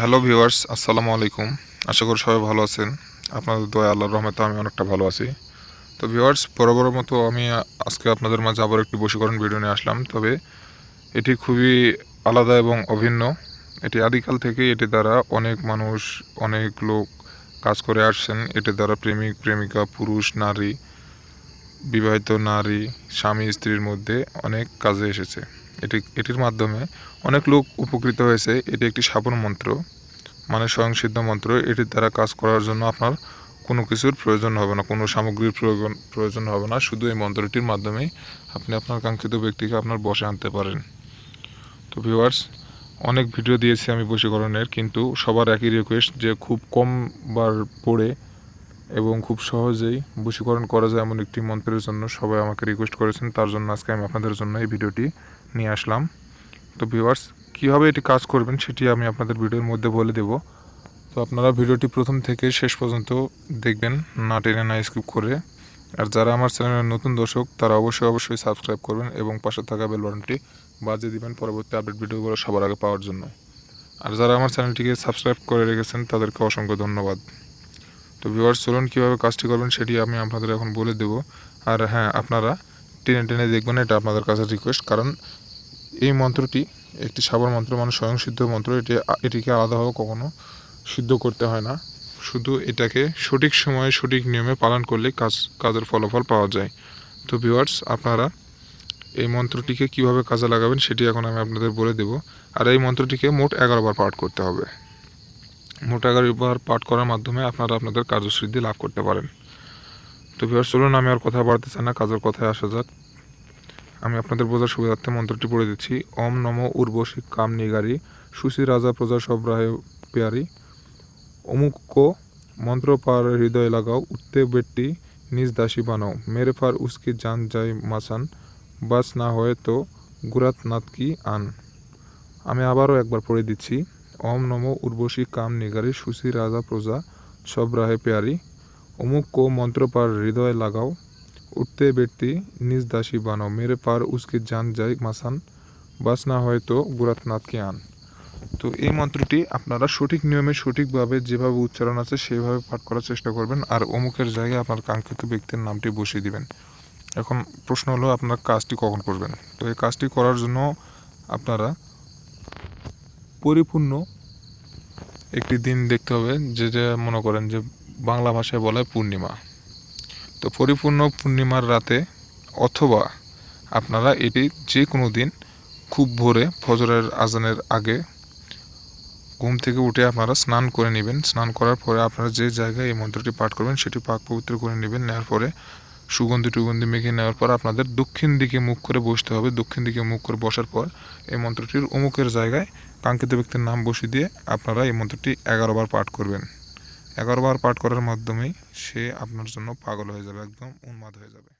Hello viewers আসসালামু আলাইকুম আশা করি সবাই ভালো আছেন। আপনাদের দয়া আল্লাহর রহমতে আমি অনেকটা ভালো আছি। তো ভিউয়ার্স বরাবর মতো আমি আজকে আপনাদের মাঝে আবার একটি বশীকরণ ভিডিও নিয়ে আসলাম। তবে এটি খুবই আলাদা এবং অভিন্ন। এটি আদিকাল থেকে এটি দ্বারা অনেক মানুষ, অনেক লোক কাজ করে আসছেন। এটি দ্বারা প্রেমিক, প্রেমিকা, পুরুষ, নারী বিবাহিত নারী, স্বামী, স্ত্রীর মধ্যে অনেক কাজে এসেছে। এটি, এটির মাধ্যমে অনেক লোক উপকৃত হয়েছে। এটি একটি সাবর মন্ত্র মানে স্বয়ংসিদ্ধ মন্ত্র। এটির দ্বারা কাজ করার জন্য আপনার কোনো কিছুর প্রয়োজন হবে না, কোনো সামগ্রীর প্রয়োজন প্রয়োজন হবে না। শুধু এই মন্ত্রটির মাধ্যমেই আপনি আপনার কাঙ্ক্ষিত ব্যক্তিকে আপনার বসে আনতে পারেন। তো ভিউয়ার্স অনেক ভিডিও দিয়েছি আমি বশীকরণের, কিন্তু সবার একই রিকোয়েস্ট যে খুব কম বার পড়ে এবং খুব সহজেই বশীকরণ করা যায় এমন একটি মন্ত্রের জন্য সবাই আমাকে রিকোয়েস্ট করেছেন, তার জন্য আজকে আমি আপনাদের জন্য এই ভিডিওটি নিয়ে আসলাম। তো ভিউয়ার্স কীভাবে এটি কাজ করবেন সেটি আমি আপনাদের ভিডিওর মধ্যে বলে দেব। তো আপনারা ভিডিওটি প্রথম থেকে শেষ পর্যন্ত দেখবেন, না টেনে না স্কিপ করে। আর যারা আমার চ্যানেলের নতুন দর্শক, তারা অবশ্যই অবশ্যই সাবস্ক্রাইব করবেন এবং পাশে থাকা বেল বাটনটি বাজিয়ে দিবেন পরবর্তী আপডেট ভিডিওগুলো সবার আগে পাওয়ার জন্য। আর যারা আমার চ্যানেলটিকে সাবস্ক্রাইব করে রেখেছেন, তাদেরকে অসংখ্য ধন্যবাদ। তো ভিউয়ার্স চলুন কীভাবে কাজটি করবেন সেটি আমি আপনাদের এখন বলে দেব। আর হ্যাঁ আপনারা টেনে টেনে দেখবেন, এটা আপনাদের কাছে রিকোয়েস্ট কারণ এই মন্ত্রটি একটি সাবর মন্ত্র মানে স্বয়ংসিদ্ধ মন্ত্র, এটি এটিকে আলাদাভাবে কখনো সিদ্ধ করতে হয় না। শুধু এটাকে সঠিক সময়ে সঠিক নিয়মে পালন করলে কাজ, কাজের ফলাফল পাওয়া যায়। তো ভিউয়ার্স আপনারা এই মন্ত্রটিকে কীভাবে কাজে লাগাবেন সেটি এখন আমি আপনাদের বলে দেব। আর এই মন্ত্রটিকে মোট এগারো বার পাঠ করতে হবে। মোট এগারো বার পাঠ করার মাধ্যমে আপনারা আপনাদের কার্যসিদ্ধি লাভ করতে পারেন। তো ভিউয়ার্স চলুন, আমি আর কথা বাড়তে চাই না, কাজের কথায় আসা যাক। আমি আপনাদের বোঝার সুবিধার্থে মন্ত্রটি পড়ে দিচ্ছি। ওম নম উর্বশী কাম নিগারি সুশী রাজা প্রজা সব রায় পেয়ারি। অমুক মন্ত্র পার হৃদয় লাগাও, উঠতে বেটটি, নিজ দাসী বানাও। মেরে ফার উসকি জান যায় মাসান বাস না হয় তো গুরাত নাথ কি আন। আমি আবারও একবার পড়ে দিচ্ছি। ওম নম উর্বশী কাম নিগারি সুশী রাজা প্রজা সব রাহে পেয়ারি অমুক কো মন্ত্র পার হৃদয় লাগাও। উঠতে ব্যক্তি নিজ দাসী বানাও। মেরে পার উসকে জান যায় মাসান বাস না হয় তো গুরাতনাথকে আন। তো এই মন্ত্রটি আপনারা সঠিক নিয়মে, সঠিকভাবে যেভাবে উচ্চারণ আছে, সেইভাবে পাঠ করার চেষ্টা করবেন। আর অমুকের জায়গায় আপনার কাঙ্ক্ষিত ব্যক্তির নামটি বসিয়ে দিবেন। এখন প্রশ্ন হলো, আপনার কাজটি কখন করবেন? তো এই কাজটি করার জন্য আপনারা পরিপূর্ণ একটি দিন দেখতে হবে, যে যে মনে করেন যে বাংলা ভাষায় বলা পূর্ণিমা। তো পরিপূর্ণ পূর্ণিমার রাতে অথবা আপনারা এটি যে কোনো দিন খুব ভোরে ফজরের আজানের আগে ঘুম থেকে উঠে আপনারা স্নান করে নেবেন। স্নান করার পরে আপনারা যে জায়গায় এই মন্ত্রটি পাঠ করবেন সেটি পাক পবিত্র করে নেবেন নেওয়ার পরে সুগন্ধি টুগন্ধি মেখে নেওয়ার পর আপনাদের দক্ষিণ দিকে মুখ করে বসতে হবে। দক্ষিণ দিকে মুখ করে বসার পর এই মন্ত্রটির অমুকের জায়গায় কাঙ্ক্ষিত ব্যক্তির নাম বসিয়ে দিয়ে আপনারা এই মন্ত্রটি এগারো বার পাঠ করবেন। এগারো বার পাঠ করার মাধ্যমেই সে আপনার জন্য পাগল হয়ে যাবে, একদম উন্মাদ হয়ে যাবে।